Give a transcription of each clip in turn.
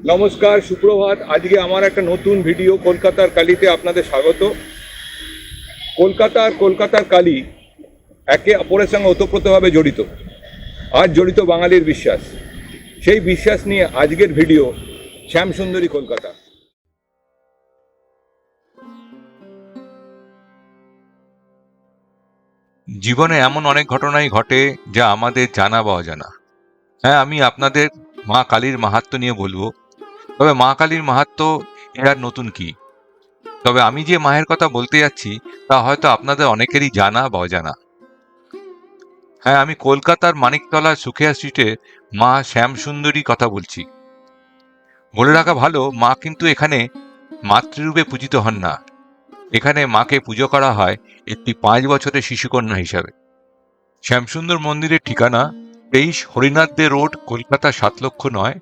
নমস্কার, সুপ্রভাত। আজকে আমার একটা নতুন ভিডিও কলকাতার কালিতে আপনাদের স্বাগত। কলকাতার কলকাতার কালি একে অপরের সঙ্গে ওতপ্রোতভাবে জড়িত, আর জড়িত বাঙালির বিশ্বাস। সেই বিশ্বাস নিয়ে আজকের ভিডিও শ্যামসুন্দরী কলকাতা। জীবনে এমন অনেক ঘটনাই ঘটে যা আমাদের জানা বা অজানা। হ্যাঁ আমি আপনাদের মা কালীর মাহাত্ম্য নিয়ে বলব। তবে মা কালীর মাহাত্ম্য এর নতুন কি? তবে আমি যে মায়ের কথা বলতে যাচ্ছি, তা হয়তো আপনাদের অনেকেরই জানা বা অজানা। হ্যাঁ আমি কলকাতার মানিকতলা সুখিয়া স্ট্রিটে মা শ্যামসুন্দরী কথা বলছি। বলে রাখা ভালো, মা কিন্তু এখানে মাতৃরূপে পূজিত হন না। এখানে মাকে পুজো করা হয় একটি পাঁচ বছরের শিশুকন্যা হিসাবে। শ্যামসুন্দর মন্দিরের ঠিকানা তেইশ হরিনাথ দে রোড, কলকাতা সাত লক্ষ নয়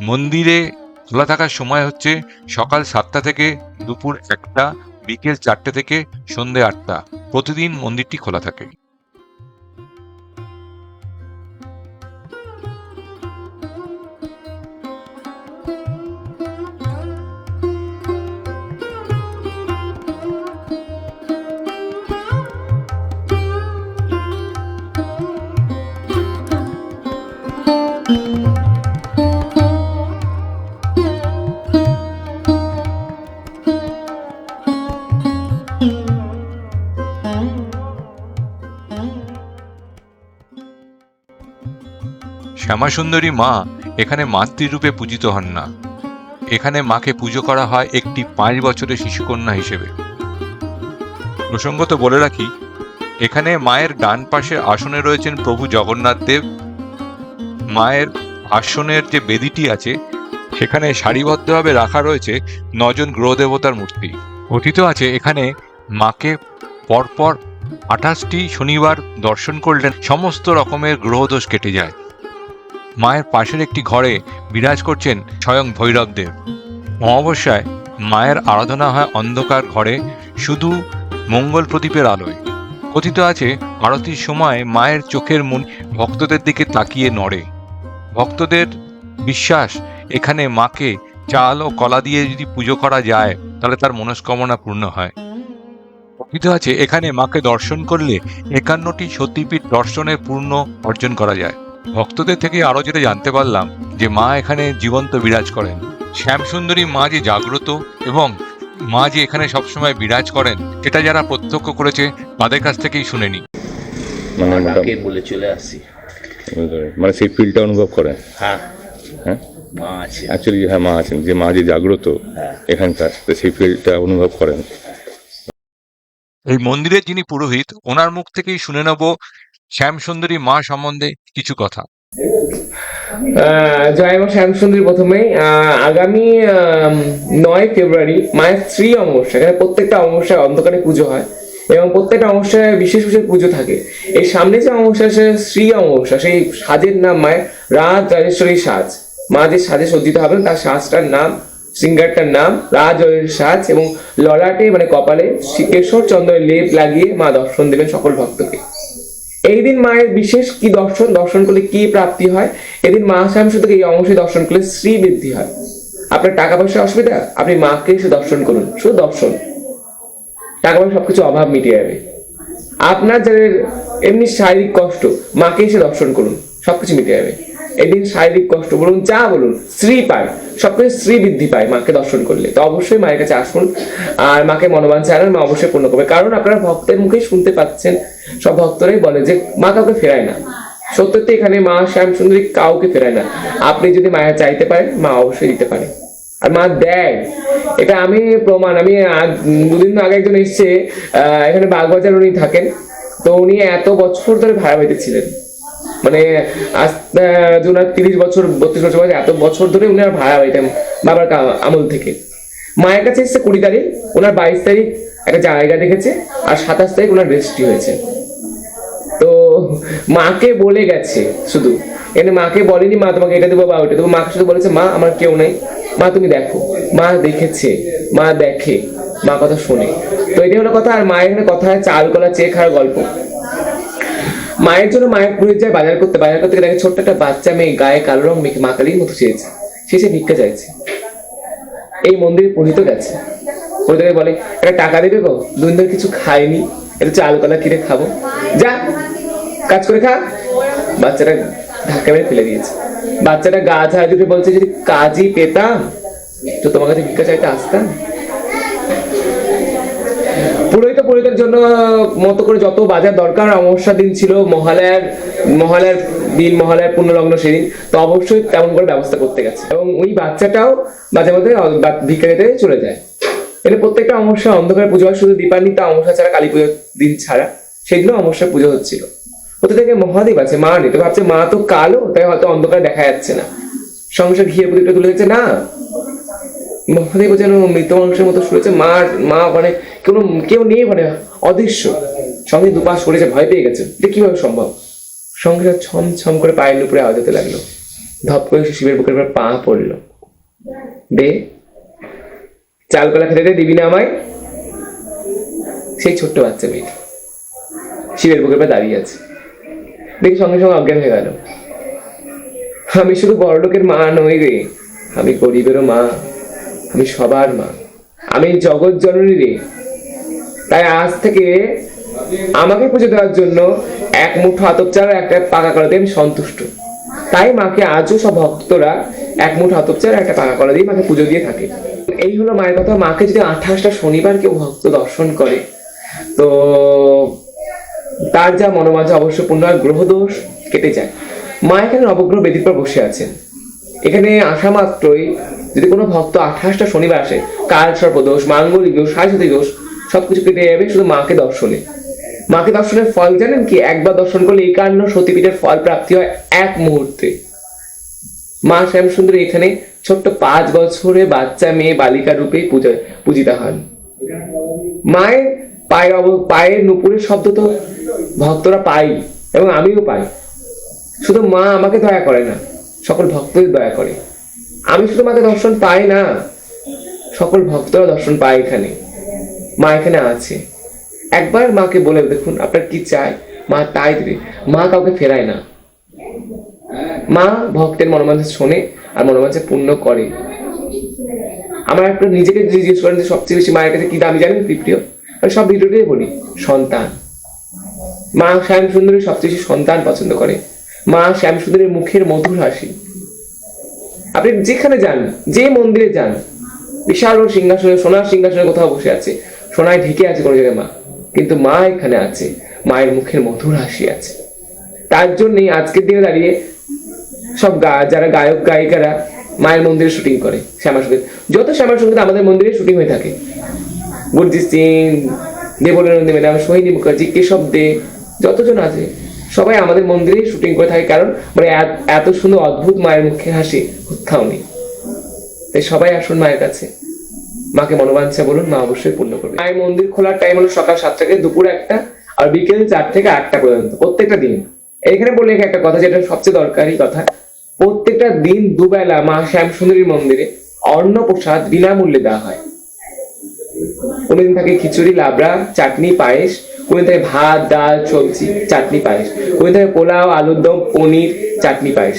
মন্দিরে খোলা থাকার সময় হচ্ছে সকাল সাতটা থেকে দুপুর একটা, বিকেল চারটে থেকে সন্ধে আটটা। প্রতিদিন মন্দিরটি খোলা থাকে। শ্যামাসুন্দরী মা এখানে মাতৃরূপে পূজিত হন না। এখানে মাকে পুজো করা হয় একটি পাঁচ বছরের শিশুকন্যা হিসেবে। প্রসঙ্গত বলে রাখি, এখানে মায়ের ডান পাশে আসনে রয়েছেন প্রভু জগন্নাথ দেব। মায়ের আসনের যে বেদিটি আছে, সেখানে সারিবদ্ধভাবে রাখা রয়েছে নজন গ্রহদেবতার মূর্তি। কথিত আছে, এখানে মাকে পরপর আঠাশটি শনিবার দর্শন করলেন, সমস্ত রকমের গ্রহদোষ কেটে যায়। মায়ের পাশের একটি ঘরে বিরাজ করছেন স্বয়ং ভৈরবদেব। অমাবস্যায় মায়ের আরাধনা হয় অন্ধকার ঘরে, শুধু মঙ্গল প্রদীপের আলোয়। কথিত আছে আরতির সময় মায়ের চোখের মন ভক্তদের দিকে তাকিয়ে নড়ে। ভক্তদের বিশ্বাস, এখানে মাকে চাল ও কলা দিয়ে যদি পুজো করা যায়, তাহলে তার মনস্কামনা পূর্ণ হয়। কথিত আছে, এখানে মাকে দর্শন করলে একান্নটি সতীপীঠ দর্শনের পূর্ণ অর্জন করা যায়। ভক্তদের থেকে আরও যেটা জানতে পারলাম যে মা এখানে জীবন্ত বিরাজ করেন। শ্যামসুন্দরী মা যে জাগ্রত এবং মা যে এখানে সবসময় বিরাজ করেন এটা যারা প্রত্যক্ষ করেছে তাদের কাছ থেকেই শুনেনি। মানে বলে চলে আসি? মানে সেই ফিলটা অনুভব করেন হ্যাঁ। হ্যাঁ? মা আছে। অ্যাকচুয়ালি হ্যাঁ মা আছেন। যে মা যে জাগ্রত হ্যাঁ। এখানকার সেই ফিলটা অনুভব করেন। এই মন্দিরের যিনি পুরোহিত ওনার মুখ থেকেই শুনে নেব শ্যামসুন্দরী মা সম্বন্ধে কিছু কথা। জয় মা শ্যামসুন্দরী প্রথমেই। আহ, আগামী নয় ফেব্রুয়ারি মায়ের স্ত্রী অমাবস্যা এখানে প্রত্যেকটা অমাবস্যায় অন্ধকারে পুজো হয় এবং প্রত্যেকটা অমাবস্যায় বিশেষ বিশেষ পুজো থাকে। এই সামনে যে অমাবস্যা সে শ্রী অমাবস্যা সেই সাজের নাম মায়ের রাজ রাজেশ্বরী সাজ। মা যে সাজে সজ্জিত হবেন তার সাজটার নাম সিঙ্গারটার নাম রাজ রাজেশ্বরী সাজ এবং ললাটে মানে কপালে কেশর চন্দ্রের লেপ লাগিয়ে মা দর্শন দেবেন সকল ভক্তকে। এই দিন মায়ের বিশেষ কি দর্শন? দর্শন করলে কি প্রাপ্তি হয়? এদিন মা শুধু এই অংশে দর্শন করলে শ্রী বৃদ্ধি হয়। আপনার টাকা পয়সার অসুবিধা? আপনি মাকে এসে দর্শন করুন, শুধু দর্শন। টাকা পয়সা সবকিছু অভাব মিটে যাবে। আপনার যাদের এমনি শারীরিক কষ্ট, মাকে এসে দর্শন করুন, সবকিছু মিটে যাবে। এদিন শারীরিক কষ্ট বলুন, যা বলুন, স্ত্রী পায়। সবকিছু স্ত্রী বৃদ্ধি পায় মাকে দর্শন করলে। তো অবশ্যই মায়ের কাছে আসুন। আর মাকে মনোবান চালান মা অবশ্যই পূর্ণ করবে। কারণ আপনারা ভক্তের মুখেই শুনতে পাচ্ছেন, সব ভক্তরাই বলে যে মা কাউকে ফেরায় না। সত্যতে এখানে মা শ্যাম সুন্দরী কাউকে ফেরায় না। আপনি যদি মায়া চাইতে পারেন, মা অবশ্যই দিতে পারে। আর মা দেয়। এটা আমি প্রমাণ, আমি দুদিন আগে একজন এসছে এখানে বাগবাজার উনি থাকেন। তো উনি এত বছর ধরে ভাড়া বাড়িতে ছিলেন। মানে আজ আহ, ওনার তিরিশ বছর বত্রিশ বছর বয়স এত বছর ধরে উনি আর ভাড়া বাড়িতে বাবার আমল থেকে। মায়ের কাছে এসছে কুড়ি তারিখ ওনার বাইশ তারিখ একটা জায়গা দেখেছে আর সাতাশ তারিখ ওনার রেজিস্ট্রি হয়েছে। তো মাকে বলে গেছে শুধু। এখানে মাকে বলেনি মা তোমাকে এটা দেবো বা ওইটা দেবো। মাকে শুধু বলেছে মা আমার কেউ নেই। মা তুমি দেখো। মা দেখেছে মা দেখে মা কথা শোনে। তো এটাই হলো কথা আর মায়ের এখানে কথা চাল কলা চেয়ে খাওয়ার গল্প। মায়ের জন্য মায়ের পুরীর যায় বাজার করতে বাজার করতে দেখে ছোট্ট একটা বাচ্চা মেয়ে গায়ে কালো রং মেখে মা কালীর মতো চেয়েছে। শেষে ভিক্ষা চাইছে। এই মন্দিরে পুরোহিত গেছে। পুরোহিতকে বলে, একটা টাকা দেবে গো দুদিন ধরে কিছু খাইনি। একটু চাল কলা কিনে খাব? যা, কাজ করে খা। বাচ্চাটা ধাক্কা মেরে ফেলে দিয়েছে। বাচ্চাটা গা ঝাড় দুটো বলছে, যদি কাজই পেতাম, তো তোমার কাছে ভিক্ষা চাইতে আসতাম? পুরোহিতের জন্য মতো করে যত বাজার দরকার অমাবস্যা দিন ছিল, মহালয়ার মহালয়ার দিন, মহালয়ার পূর্ণলগ্ন সেদিন, তো অবশ্যই তেমন করে ব্যবস্থা করতে গেছে। এবং ওই বাচ্চাটাও মাঝে মাঝে ভিক্ষা চলে যায়। মানে প্রত্যেকটা অমাবস্যা অন্ধকার পুজো হয়, শুধু দীপান্বিতা অমাবস্যা ছাড়া, কালী পুজোর দিন ছাড়া। সেগুলো অমাবস্যা পুজো হচ্ছিল। কোথা থেকে মহাদেব আছে, মা নেই। তো ভাবছে, মা তো কালো, তাই হয়তো অন্ধকার দেখা যাচ্ছে না। সংসার ঘিয়ে প্রদীপটা তুলে দিচ্ছে, না মহাদেব যেন মৃত মাংসের মতো শুনেছে মা মা মানে কোনো কেউ নেই মানে অদৃশ্য। সঙ্গে দুপাশ করেছে ভয় পেয়ে গেছে। এটা কীভাবে সম্ভব? সঙ্গে ছম ছম করে পায়ের উপরে আওয়াজ হতে লাগল। ধপ করে শিবের বুকের উপর পা পড়ল। দে চাল কলা খেতে দে দিবি না আমায়? সেই ছোট্ট বাচ্চা মেয়ে শিবের বুকের উপর দাঁড়িয়ে আছে। দেখি সঙ্গে সঙ্গে অজ্ঞান হয়ে গেল। আমি শুধু বড়লোকের মা নই রে। আমি গরিবেরও মা। আমি সবার মা। আমি জগৎ জননী রে তাই আজ থেকে আমাকে পুজো দেওয়ার জন্য এক মুঠো আতপ চাল একটা পাকা দিয়ে আমি সন্তুষ্ট। তাই মাকে আজও সব ভক্তরা এক মুঠো আতপ চাল আর একটা পাকা কলা দিয়ে মাকে পুজো দিয়ে থাকে। এই হলো মায়ের কথা। মাকে যদি আঠাশটা শনিবার কেউ ভক্ত দর্শন করে, তো তার যা মনোমাঝে অবশ্য হয় গ্রহদোষ কেটে যায়। মা এখানে নবগ্রহ বেদির পর বসে আছেন। এখানে আসা মাত্রই যদি কোনো ভক্ত আঠাশটা শনিবার আসে, কাল সর্পদোষ মাঙ্গলিক দোষ সারস্বতী দোষ, সবকিছু কেটে যাবে শুধু মাকে দর্শনে। মাকে দর্শনের ফল জানেন কি? একবার দর্শন করলে এই একান্ন সতীপীঠের ফল প্রাপ্তি হয় এক মুহূর্তে। মা শ্যাম সুন্দরী এখানে ছোট্ট পাঁচ বছরে বাচ্চা মেয়ে বালিকা রূপে পূজা, পূজিতা হন। মায়ের পায়ের অব- পায়ের নুপুরের শব্দ তো ভক্তরা পাই এবং আমিও পাই। শুধু মা আমাকে দয়া করে না, সকল ভক্তদের দয়া করে। আমি শুধু মাকে দর্শন পাই না। সকল ভক্তরা দর্শন পায় এখানে। মা এখানে আছে। একবার মাকে বলে দেখুন, আপনার কি চাই? মা তাই দেবে। মা কাউকে ফেরায় না। মা ভক্তের মনোমাঞ্ছা শোনে আর মনোমাঞ্ছা পূর্ণ করে। আমার একটা নিজেকে জিজ্ঞেস করেন যে সবচেয়ে বেশি মায়ের কাছে কি দামি জানেন প্রিয় আমি সব ভিডিওতেই বলি, সন্তান। মা শ্যাম সুন্দরী সবচেয়ে বেশি সন্তান পছন্দ করে। মা শ্যাম সুন্দরীর মুখের মধুর হাসি। আপনি যেখানে যান, যে মন্দিরে যান, বিশাল সিংহাসনে, সোনার সিংহাসনে কোথাও বসে আছে। সোনায় ঢেকে আছে কোনো জায়গায় মা। কিন্তু মা এখানে আছে। মায়ের মুখের মধুর হাসি আছে। তার জন্যই আজকের দিনে দাঁড়িয়ে সব গা, যারা গায়ক, গায়িকারা মায়ের মন্দিরে শুটিং করে, শ্যামা সংগীত। যত শ্যামা সংগীত আমাদের মন্দিরে শুটিং হয়ে থাকে। গুরজিৎ সিং দেবলীনন্দী ম্যাডাম সোহিনী মুখার্জি, কেশব দে, যতজন আছে সবাই আমাদের মন্দিরে শুটিং করে থাকে কারণ মানে এত- সুন্দর অদ্ভুত মায়ের মুখে হাসি কোথাও নেই তাই সবাই আসুন মায়ের কাছে। মাকে মনোবাঞ্ছা বলুন, মা অবশ্যই পূর্ণ করবে মায়ের মন্দির খোলার টাইম হলো সকাল সাতটা থেকে দুপুর একটা, আর বিকেল চার থেকে আটটা পর্যন্ত, প্রত্যেকটা দিন। এখানে বলে একটা কথা, যেটা সবচেয়ে দরকারি কথা, প্রত্যেকটা দিন দুবেলা মা শ্যাম সুন্দরীর মন্দিরে অন্ন প্রসাদ বিনামূল্যে দেওয়া হয়। কোনদিন থাকে খিচুড়ি, লাবড়া, চাটনি, পায়েস কোনদিন থাকে ভাত, ডাল, সবজি, চাটনি, পায়েস। কোনদিন থাকে পোলাও, আলুর দম, পনির, চাটনি, পায়েস।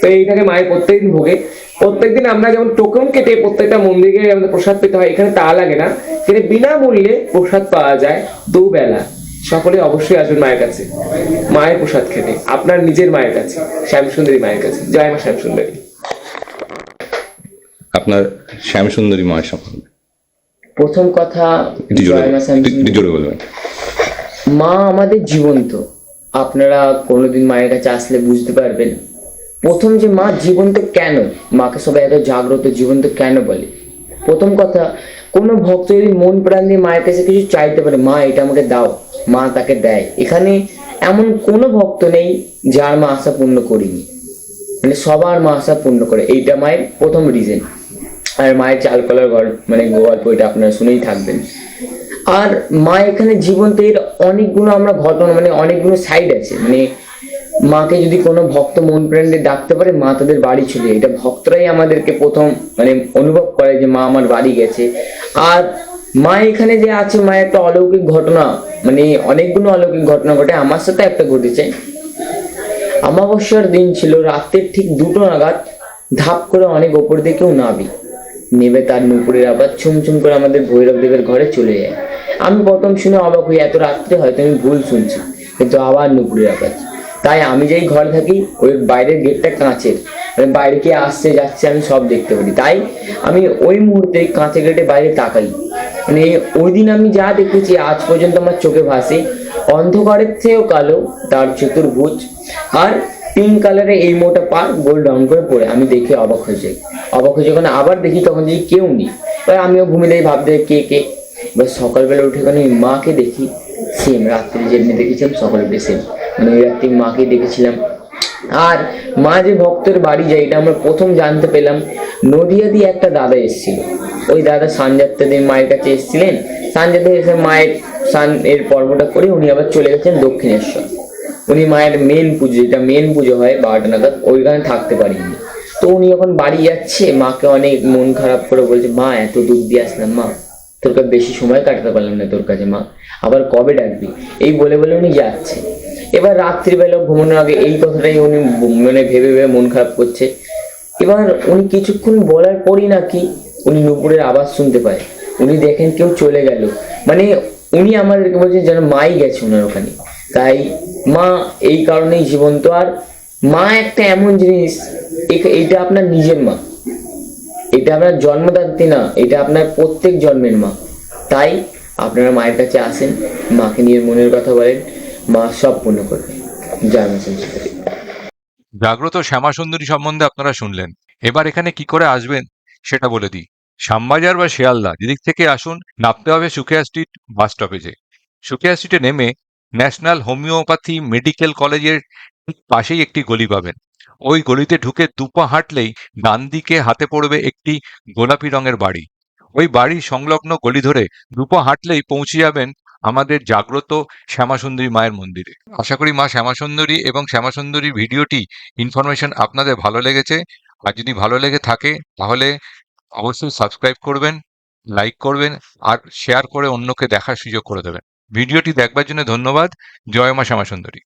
তো এই থাকে মায়ের প্রত্যেকদিন ভোগে। প্রত্যেকদিন আমরা যেমন টোকন কেটে প্রত্যেকটা মন্দিরে আমাদের প্রসাদ পেতে হয়, এখানে তা লাগে না। এখানে বিনামূল্যে প্রসাদ পাওয়া যায় দুবেলা। সকলে অবশ্যই আসবেন মায়ের কাছে। মায়ের প্রসাদ খেতে। আপনার নিজের মায়ের কাছে। শ্যামসুন্দরী মায়ের কাছে। জয় মা শ্যামসুন্দরী। আপনার শ্যামসুন্দরী মায়ের সম্বন্ধে। প্রথম কথা মা আমাদের জীবন্ত। আপনারা কোনোদিন মায়ের কাছে আসলে বুঝতে পারবেন। প্রথম যে মা জীবন্ত কেন? মাকে সবাই এত জাগ্রত জীবন্ত কেন বলে? প্রথম কথা কোনো ভক্ত যদি মন প্রাণ দিয়ে মায়ের কাছে কিছু চাইতে পারে মা এটা আমাকে দাও মা তাকে দেয়। এখানে এমন কোনো ভক্ত নেই যার মা আশা পূর্ণ করিনি। মানে সবার মা আশা পূর্ণ করে। এইটা মায়ের প্রথম রিজন আর মায়ের চাল কলার গল্প মানে গল্প এটা আপনারা শুনেই থাকবেন। আর মা এখানে জীবন্ত এর অনেকগুলো আমরা ঘটনা মানে অনেকগুলো সাইড আছে। মানে মাকে যদি কোনো ভক্ত মন প্রাণে ডাকতে পারে, মা তাদের বাড়ি যায়। এটা ভক্তরাই আমাদেরকে প্রথম মানে অনুভব করে যে মা আমার বাড়ি গেছে। আর মা এখানে যে আছে মা একটা অলৌকিক ঘটনা মানে অনেকগুলো অলৌকিক ঘটনা ঘটে। আমার সাথে একটা ঘটেছে। অমাবস্যার দিন ছিল, রাতের ঠিক দুটো নাগাদ ধাপ করে অনেক ওপর দিকেও নাবি নেবে তার নুপুরের আবার ছুমছুম করে আমাদের ভৈরব দেবের ঘরে চলে যায়। আমি প্রথম শুনে অবাক হই, এত রাত্রে হয়তো আমি ভুল শুনছি, কিন্তু আবার নুপুরের আওয়াজ। তাই আমি যেই ঘর থাকি, ওই বাইরের গেটটা কাঁচের। মানে বাইরে কে আসছে, যাচ্ছে, আমি সব দেখতে পারি। তাই আমি ওই মুহূর্তে কাঁচের গেটে বাইরে তাকাই। মানে ওই দিন আমি যা দেখেছি, আজ পর্যন্ত আমার চোখে ভাসে। অন্ধকারের চেয়েও কালো তার চতুর্ভুজ। আর পিঙ্ক কালারের এই মোটা পা গোল ডাউন করে পড়ে। আমি দেখে অবাক হয়ে যাই। অবাক হয়ে যখন আবার দেখি তখন দেখি কেউ নেই। এবার আমিও ঘুমে যাই, ভাবতে কে কে। এবার সকালবেলা উঠে ওই মাকে দেখি সেম রাত্রি যেমনি দেখেছিলাম সকালে উঠে সেম মানে ওই রাত্রি মাকে দেখেছিলাম। আর মা যে ভক্তের বাড়ি যায়, এটা আমরা প্রথম জানতে পেলাম নদিয়া দিয়ে একটা দাদা এসেছিল। ওই দাদা সানযাত্রা দিন মায়ের কাছে এসেছিলেন। সানযাত্রা এসে মায়ের সান এর পর্বটা করে উনি আবার চলে গেছেন দক্ষিণেশ্বর। উনি মায়ের মেন পুজো, যেটা মেন পুজো হয় বারোটা নাগাদ ওইখানে থাকতে পারিনি। তো উনি যখন বাড়ি যাচ্ছে, মাকে অনেক মন খারাপ করে বলছে, মা, এত দূর দিয়ে আসলাম, মা, তোর কাছে বেশি সময় কাটাতে পারলাম না তোর কাছে, মা, আবার কবে ডাকবি? এই বলে বলে উনি যাচ্ছে। এবার রাত্রিবেলা ঘুমানোর আগে এই কথাটাই উনি মানে ভেবে ভেবে মন খারাপ করছে। এবার উনি কিছুক্ষণ বলার পরই নাকি উনি নুপুরের আওয়াজ শুনতে পায়। উনি দেখেন কেউ চলে গেল। মানে উনি আমাদেরকে বলছে, যেন মাই গেছে ওনার ওখানে। তাই মা এই কারণেই জীবন্ত। আর মা একটা এমন জিনিস এটা আপনার নিজের মা। এটা আপনার জন্মদাত্রী না, এটা আপনার প্রত্যেক জন্মের মা। তাই আপনারা মায়ের কাছে আসেন, মাকে নিয়ে মনের কথা বলেন, মা সব পূর্ণ করবে। সংস্কৃতি জাগ্রত শ্যামাসুন্দরী সম্বন্ধে আপনারা শুনলেন। এবার এখানে কি করে আসবেন সেটা বলে দিই। শ্যামবাজার বা শিয়ালদা যেদিক থেকে আসুন নামতে হবে সুখিয়া স্ট্রিট বাস স্টপেজে। সুখিয়া স্ট্রিটে নেমে ন্যাশনাল হোমিওপ্যাথি মেডিকেল কলেজের পাশেই একটি গলি পাবেন। ওই গলিতে ঢুকে দুপা হাঁটলেই ডান দিকে হাতে পড়বে একটি গোলাপি রঙের বাড়ি। ওই বাড়ির সংলগ্ন গলি ধরে দুপা হাঁটলেই পৌঁছে যাবেন আমাদের জাগ্রত শ্যামাসুন্দরী মায়ের মন্দিরে। আশা করি মা শ্যামাসুন্দরী এবং শ্যামাসুন্দরী ভিডিওটি ইনফরমেশন আপনাদের ভালো লেগেছে। আর যদি ভালো লেগে থাকে, তাহলে অবশ্যই সাবস্ক্রাইব করবেন লাইক করবেন, আর শেয়ার করে অন্যকে দেখার সুযোগ করে দেবেন। ভিডিওটি দেখবার জন্য ধন্যবাদ। জয় মা শ্যামাসুন্দরী।